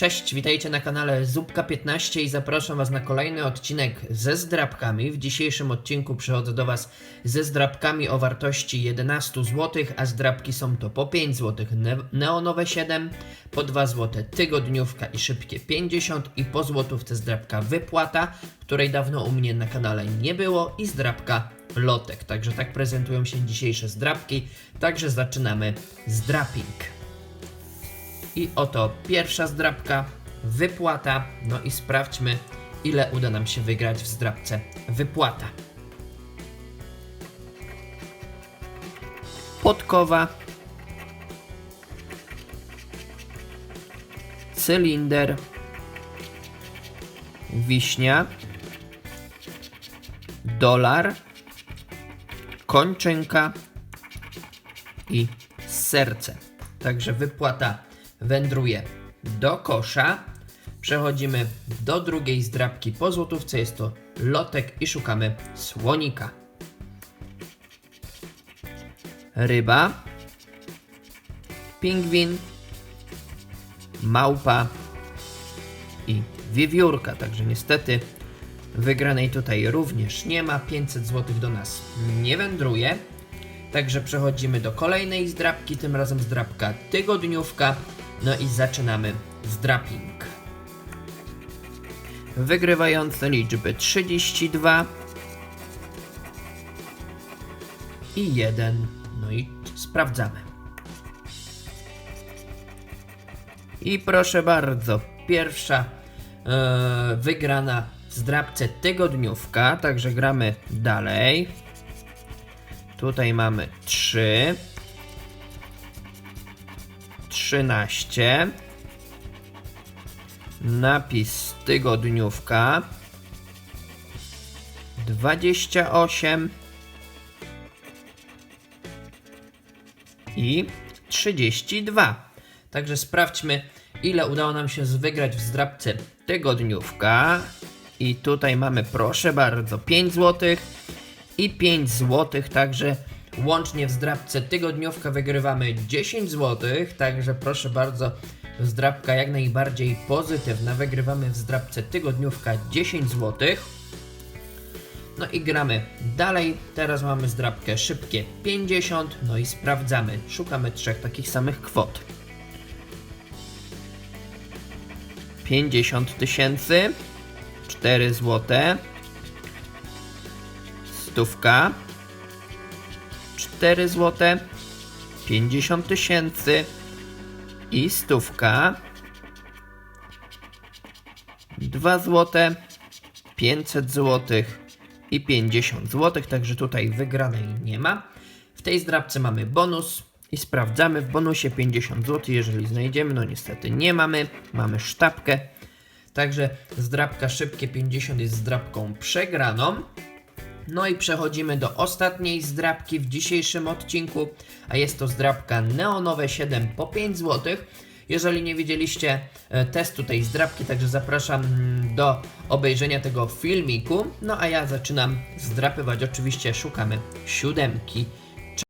Cześć, witajcie na kanale Zupka15 i zapraszam Was na kolejny odcinek ze zdrabkami. W dzisiejszym odcinku przychodzę do Was ze zdrabkami o wartości 11 zł, a zdrabki są to po 5 zł ne neonowe 7, po 2 zł tygodniówka i szybkie 50 i po złotówce zdrabka wypłata, której dawno u mnie na kanale nie było i zdrabka lotek. Także tak prezentują się dzisiejsze zdrabki, także zaczynamy zdraping. I oto pierwsza zdrabka, wypłata. No i sprawdźmy, ile uda nam się wygrać w zdrabce wypłata. Podkowa. Cylinder. Wiśnia. Dolar. Kończynka i serce. Także wypłata wędruje do kosza. Przechodzimy do drugiej zdrabki po złotówce. Jest to lotek i szukamy słonika. Ryba. Pingwin. Małpa. I wiewiórka. Także niestety wygranej tutaj również nie ma. 500 zł do nas nie wędruje. Także przechodzimy do kolejnej zdrabki, tym razem zdrabka tygodniówka. No i zaczynamy zdraping. Wygrywające liczby 32 i 1. No i sprawdzamy. I proszę bardzo, pierwsza e, wygrana w zdrabce tygodniówka, także gramy dalej. Tutaj mamy 3. 13. Napis tygodniówka. 28. I 32. Także sprawdźmy, ile udało nam się wygrać w zdrabce tygodniówka. I tutaj mamy, proszę bardzo, 5 złotych i 5 zł, także łącznie w zdrabce tygodniówka wygrywamy 10 zł, także proszę bardzo, zdrabka jak najbardziej pozytywna, wygrywamy w zdrabce tygodniówka 10 zł. No i gramy dalej, teraz mamy zdrabkę szybkie 50, no i sprawdzamy, szukamy trzech takich samych kwot. 50 tysięcy, 4 złote, stówka, 4 złote, 50 tysięcy i stówka, 2 złote, 500 złotych i 50 złotych, także tutaj wygranej nie ma. W tej zdrabce mamy bonus i sprawdzamy w bonusie 50 zł, jeżeli znajdziemy, no niestety nie mamy, mamy sztabkę. Także zdrabka szybkie 50 jest zdrabką przegraną. No i przechodzimy do ostatniej zdrabki w dzisiejszym odcinku, a jest to zdrabka neonowe 7 po 5 zł. Jeżeli nie widzieliście e, testu tej zdrabki, także zapraszam mm, do obejrzenia tego filmiku. No a ja zaczynam zdrapywać. Oczywiście szukamy siódemki